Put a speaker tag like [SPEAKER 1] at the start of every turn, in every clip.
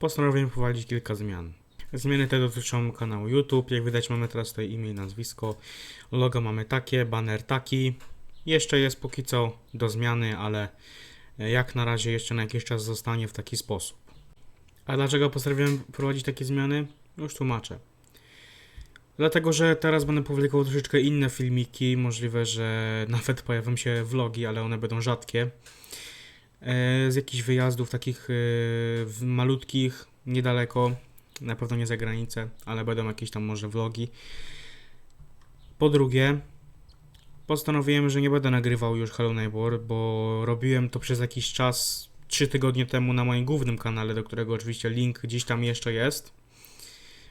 [SPEAKER 1] postanowiłem wprowadzić kilka zmian. Zmiany te dotyczą kanału YouTube. Jak widać mamy teraz tutaj imię i nazwisko. Logo mamy takie, banner taki. Jeszcze jest póki co do zmiany, ale jak na razie jeszcze na jakiś czas zostanie w taki sposób. A dlaczego postanowiłem wprowadzić takie zmiany? Już tłumaczę. Dlatego, że teraz będę publikował troszeczkę inne filmiki. Możliwe, że nawet pojawią się vlogi, ale one będą rzadkie. E, Z jakichś wyjazdów takich e, malutkich, niedaleko. Na pewno nie za granicę, ale będą jakieś tam może vlogi. Po drugie, postanowiłem, że nie będę nagrywał już Hello Neighbor, bo robiłem to przez jakiś czas, 3 tygodnie temu na moim głównym kanale, do którego oczywiście link gdzieś tam jeszcze jest.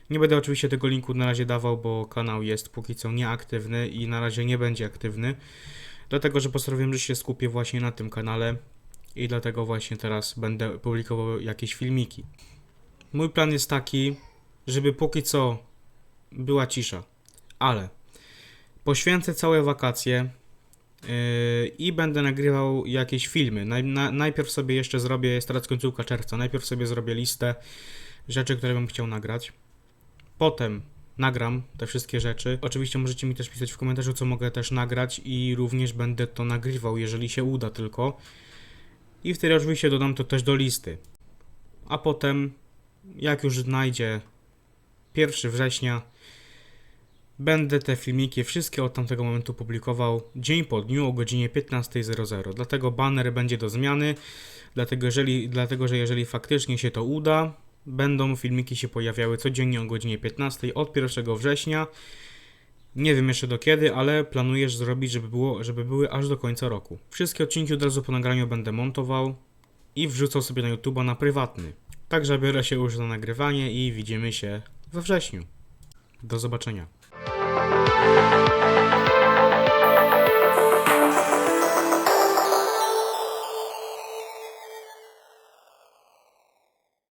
[SPEAKER 1] Nie będę oczywiście tego linku na razie dawał, bo kanał jest póki co nieaktywny i na razie nie będzie aktywny. Dlatego, że postanowiłem, że się skupię właśnie na tym kanale i dlatego właśnie teraz będę publikował jakieś filmiki. Mój plan jest taki, żeby póki co była cisza, ale poświęcę całe wakacje yy, i będę nagrywał jakieś filmy. Naj, na, najpierw sobie jeszcze zrobię, jest teraz końcówka czerwca, najpierw sobie zrobię listę rzeczy, które bym chciał nagrać. Potem nagram te wszystkie rzeczy. Oczywiście możecie mi też pisać w komentarzu, co mogę też nagrać i również będę to nagrywał, jeżeli się uda tylko. I wtedy oczywiście dodam to też do listy. A potem, jak już znajdzie 1 września, będę te filmiki wszystkie od tamtego momentu publikował dzień po dniu o godzinie 15.00. Dlatego banner będzie do zmiany, dlatego, jeżeli, dlatego że jeżeli faktycznie się to uda, będą filmiki się pojawiały codziennie o godzinie 15 od 1 września. Nie wiem jeszcze do kiedy, ale planujesz zrobić, żeby, było, żeby były aż do końca roku. Wszystkie odcinki od razu po nagraniu będę montował i wrzucał sobie na YouTube'a na prywatny. Także biorę się już za nagrywanie i widzimy się we wrześniu. Do zobaczenia.